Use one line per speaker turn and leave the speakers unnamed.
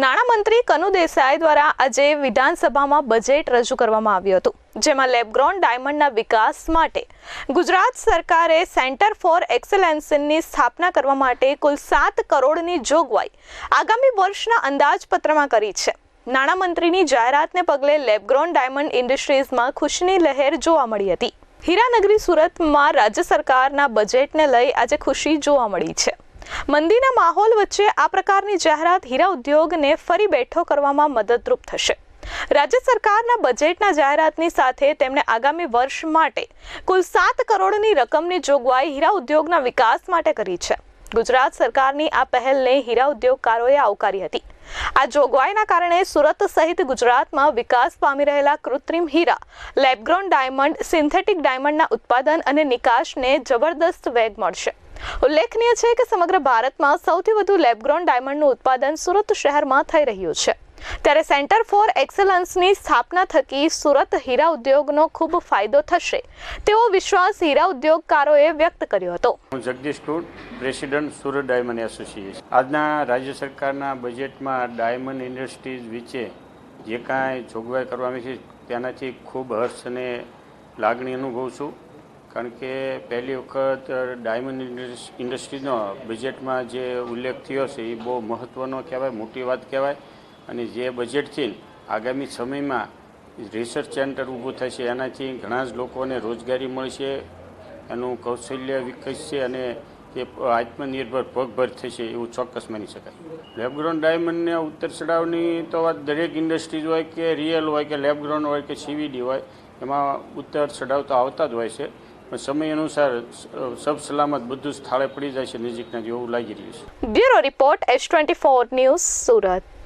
નાણામંત્રી કનુ દેસાઈ દ્વારા આજે વિધાનસભામાં બજેટ રજૂ કરવામાં આવ્યું હતું, જેમાં લેબગ્રોન ડાયમંડના વિકાસ માટે ગુજરાત સરકારે સેન્ટર ફોર એક્સેલન્સની સ્થાપના કરવા માટે કુલ સાત કરોડની જોગવાઈ આગામી વર્ષના અંદાજપત્રમાં કરી છે. નાણામંત્રીની જાહેરાતને પગલે લેબગ્રોન ડાયમંડ ઇન્ડસ્ટ્રીઝમાં ખુશીની લહેર જોવા મળી હતી. હીરાનગરી સુરતમાં રાજ્ય સરકારના બજેટને લઈ આજે ખુશી જોવા મળી છે. મંદીના માહોલ વચ્ચે આ પ્રકારની જાહેરાત હીરા ઉદ્યોગને ફરી બેઠો કરવામાં મદદરૂપ થશે. રાજ્ય સરકારના બજેટના જાહેરાતની સાથે તેમણે આગામી વર્ષ માટે કુલ સાત કરોડની રકમની જોગવાઈ હીરા ઉદ્યોગના વિકાસ માટે કરી છે. ગુજરાત સરકારની આ પહેલને હીરા ઉદ્યોગકારોએ આવકારી હતી. આ જોગવાઈના કારણે સુરત સહિત ગુજરાતમાં વિકાસ પામી રહેલા કૃત્રિમ હીરા, લેબગ્રોન ડાયમંડ, સિન્થેટિક ડાયમંડના ઉત્પાદન અને નિકાસને જબરદસ્ત વેગ મળશે. ઉલ્લેખનીય છે કે સમગ્ર ભારતમાં સૌથી વધુ લેબગ્રોન ડાયમંડનું ઉત્પાદન સુરત શહેરમાં થઈ રહ્યું છે. ત્યારે સેન્ટર ફોર એક્સલન્સની સ્થાપના થકી સુરત હીરા ઉદ્યોગનો ખૂબ ફાયદો થશે, તેવો વિશ્વાસ હીરા ઉદ્યોગકારોએ વ્યક્ત કર્યો હતો.
હું જગદીશ ટૂટ પ્રેસિડન્ટ સુરત ડાયમંડ એસોસિએશન. આજના રાજ્ય સરકારના બજેટમાં ડાયમંડ ઇન્ડસ્ટ્રીઝ વિશે જે કાંઈ જોગવાઈ કરવામાં આવી છે, તેનાથી ખૂબ હર્ષ અને લાગણી અનુભવું છું. કારણ કે પહેલી વખત ડાયમંડ ઇન્ડસ્ટ્રીઝનો બજેટમાં જે ઉલ્લેખ થયો છે, એ બહુ મહત્ત્વનો કહેવાય, મોટી વાત કહેવાય. અને જે બજેટથી આગામી સમયમાં રિસર્ચ સેન્ટર ઊભું થશે, એનાથી ઘણા જ લોકોને રોજગારી મળશે, એનું કૌશલ્ય વિકસશે અને તે આત્મનિર્ભર પગભર થશે એવું ચોક્કસ માની શકાય. લેબગ્રાઉન્ડ ડાયમંડને ઉત્તર ચડાવની તો વાત દરેક ઇન્ડસ્ટ્રીઝ હોય કે રિયલ હોય કે લેબગ્રાઉન્ડ હોય કે સીવીડી હોય, એમાં ઉત્તર ચડાવ તો આવતા જ હોય છે. પણ સમય અનુસાર સબ સલામત બધું સ્થળે પડી જાય છે નજીકના જેવું લાગી રહ્યું છે.
Bureau report S twenty four news Surat.